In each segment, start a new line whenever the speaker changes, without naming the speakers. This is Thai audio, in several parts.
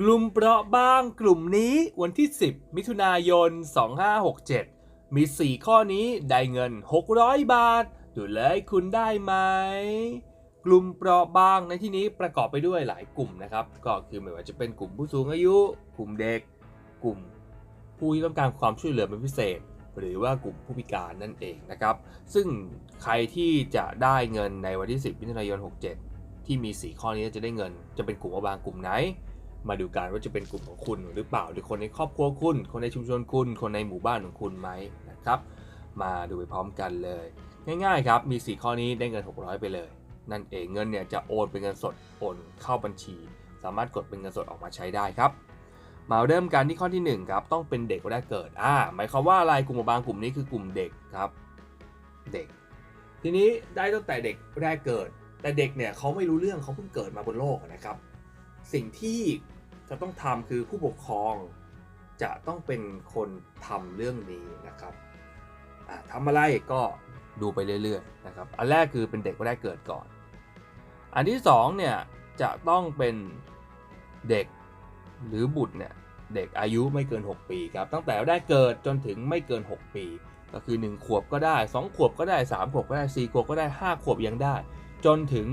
กลุ่มเปราะบางกลุ่มนี้วันที่ 10 มิถุนายน 2567 มี 4 ข้อนี้ได้เงิน 600 บาท ดูเลยคุณได้ไหม กลุ่มเปราะบางในที่นี้ประกอบไปด้วยหลายกลุ่มนะครับ ก็คือไม่ว่าจะเป็นกลุ่มผู้สูงอายุ กลุ่มเด็ก กลุ่มผู้ที่ต้องการความช่วยเหลือเป็นพิเศษ หรือว่ากลุ่มผู้พิการนั่นเองนะครับ ซึ่งใครที่จะได้เงินในวันที่ 10 มิถุนายน 67 ที่มี 4 ข้อนี้จะได้เงิน จะเป็นกลุ่มเปราะบางกลุ่มไหน มาดูกันว่าจะเป็นกลุ่มของคุณหรือเปล่า หรือคนในครอบครัวคุณ คนในชุมชนคุณ คนในหมู่บ้านของคุณไหมนะครับ มาดูไปพร้อมกันเลย ง่ายๆครับ มี 4 ข้อนี้ได้เงิน 600 ไปเลย นั่นเองเงินเนี่ยจะโอนเป็นเงินสด โอนเข้าบัญชี สามารถกดเป็นเงินสดออกมาใช้ได้ครับ มาเริ่มกันที่ข้อที่1ครับ ต้องเป็นเด็กแรกเกิด อ่า หมายความว่าอะไรกลุ่มบางกลุ่มนี้คือกลุ่มเด็กครับ เด็ก ทีนี้ได้ตั้งแต่เด็กแรกเกิด แต่เด็กเนี่ยเขาไม่รู้เรื่องเขาเพิ่งเกิดมาบนโลกนะครับสิ่งที่ จะต้องทำคือผู้ปกครองจะต้องเป็นคนทำเรื่องนี้นะครับทำอะไรก็ดูไปเรื่อยๆนะครับ อันแรกคือเป็นเด็กแรกเกิดก่อน อันที่สองเนี่ยจะต้องเป็นเด็กหรือบุตรเนี่ยเด็กอายุไม่เกิน 6 ปีครับ ตั้งแต่แรกเกิดจนถึงไม่เกิน 6 ปี ก็คือ 1 ขวบก็ได้ 2 ขวบก็ได้ 3 ขวบก็ได้ 4 ขวบก็ได้ 5 ขวบยังได้ จนถึง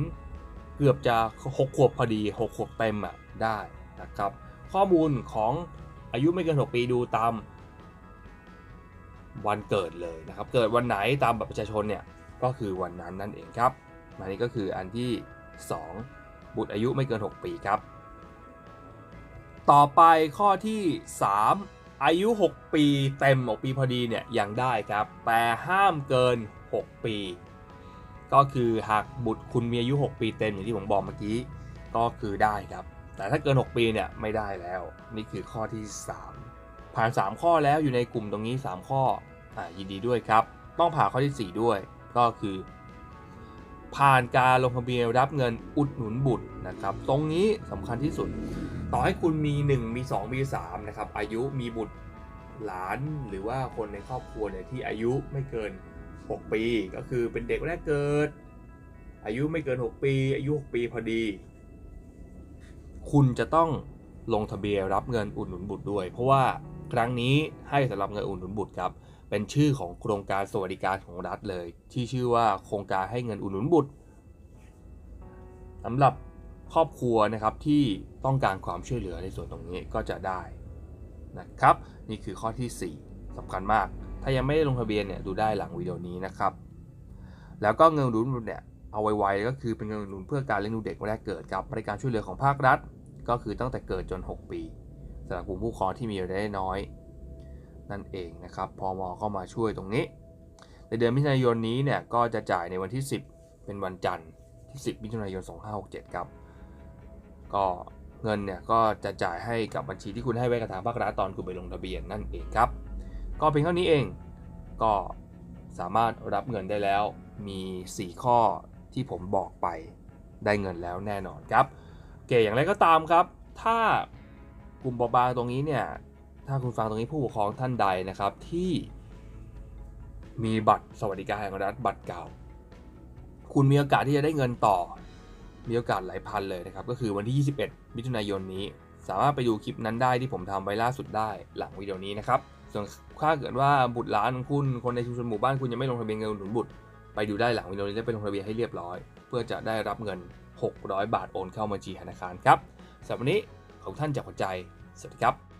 เกือบจะ 6 ขวบพอดี 6 ขวบเต็มอะได้ นะครับ ข้อมูลของอายุไม่เกิน 6 ปีดูตามวันเกิดเลยนะครับ เกิดวันไหนตามบัตรประชาชนเนี่ยก็คือวันนั้นนั่นเองครับอันนี้ก็คืออันที่ 2 บุตรอายุไม่เกิน 6 ปีครับ ต่อไปข้อที่ 3 อายุ 6 ปีเต็ม 6 ปีพอดีเนี่ยยังได้ครับ แต่ห้ามเกิน 6 ปี ก็คือหากบุตรคุณมีอายุ 6 ปีเต็มอย่างที่ผมบอกเมื่อกี้ ก็คือได้ครับ แต่ถ้าเกิน 6 ปีเนี่ยไม่ได้แล้ว นี่คือข้อที่ 3 ผ่าน 3 ข้อแล้วอยู่ในกลุ่มตรงนี้ 3 ข้ออ่ายินดีด้วยครับ ต้องผ่านข้อที่ 4 ด้วย ก็คือ ผ่านการลงทะเบียนรับเงินอุดหนุนบุตรนะครับ ตรงนี้สำคัญที่สุด ต่อให้คุณมี 1 มี 2 มี3นะครับอายุมีบุตรหลานหรือว่าคนในครอบครัวเนี่ยที่อายุไม่เกิน 6 ปี ก็คือเป็นเด็กแรกเกิด อายุไม่เกิน 6 ปี อายุ 6 ปีพอดี คุณจะต้องลงทะเบียนรับเงินอุดหนุนบุตรด้วย เพราะว่าครั้งนี้ให้สำหรับเงินอุดหนุนบุตรครับ เป็นชื่อของโครงการสวัสดิการของรัฐเลย ที่ชื่อว่าโครงการให้เงินอุดหนุนบุตรสำหรับครอบครัวนะครับที่ต้องการความช่วยเหลือในส่วนตรงนี้ก็จะได้นะครับ นี่คือข้อที่ 4สำคัญมาก ถ้ายังไม่ได้ลงทะเบียนเนี่ยดูได้หลังวิดีโอนี้นะครับ แล้วก็เงินอุดหนุนบุตรเนี่ย เอาไวๆก็คือเป็นเงินหนุนเพื่อการเลี้ยงดูเด็กแรกเกิดกับบริการช่วยเหลือของภาครัฐ ก็คือตั้งแต่เกิดจน 6 ปีสำหรับกลุ่มผู้ครองที่มีรายได้น้อย นั่นเองนะครับพอมเข้ามาช่วยตรงนี้ ในเดือนมิถุนายนนี้เนี่ยก็จะจ่ายในวันที่ 10 เป็นวันจันทร์ที่ 10 มิถุนายน 2567 ครับ ก็เงินเนี่ยก็จะจ่ายให้กับบัญชีที่คุณให้ไว้กับทางภาครัฐตอนคุณไปลงทะเบียนนั่นเองครับ ก็เพียงเท่านี้เองก็สามารถรับเงินได้แล้วมี 4 ข้อ ที่ผมบอกไปได้เงินแล้วแน่นอนครับเก๋อย่างไรก็ตามครับ ถ้ากลุ่มเปราบางตรงนี้เนี่ยถ้าคุณฟังตรงนี้ผู้ปกครองท่านใดนะครับที่มีบัตรสวัสดิการแห่งรัฐบัตรเก่า คุณมีโอกาสที่จะได้เงินต่อ มีโอกาสหลายพันเลยนะครับ ก็คือวันที่ 21 มิถุนายนนี้ สามารถไปดูคลิปนั้นได้ที่ผมทำไว้ล่าสุดได้หลังวิดีโอนี้นะครับ ส่วนถ้าเกิดว่าบุตรหลานของคุณ คนในชุมชนหมู่บ้านคุณยังไม่ลงทะเบียนเงินอุดหนุนบุตร ไปดูได้หลังวิดีโอนี้และไปลงทะเบียนให้เรียบร้อย เพื่อจะได้รับเงิน 600 บาทโอนเข้าบัญชีธนาคารครับสำหรับวันนี้ขอบท่านจากหัวใจ สวัสดีครับ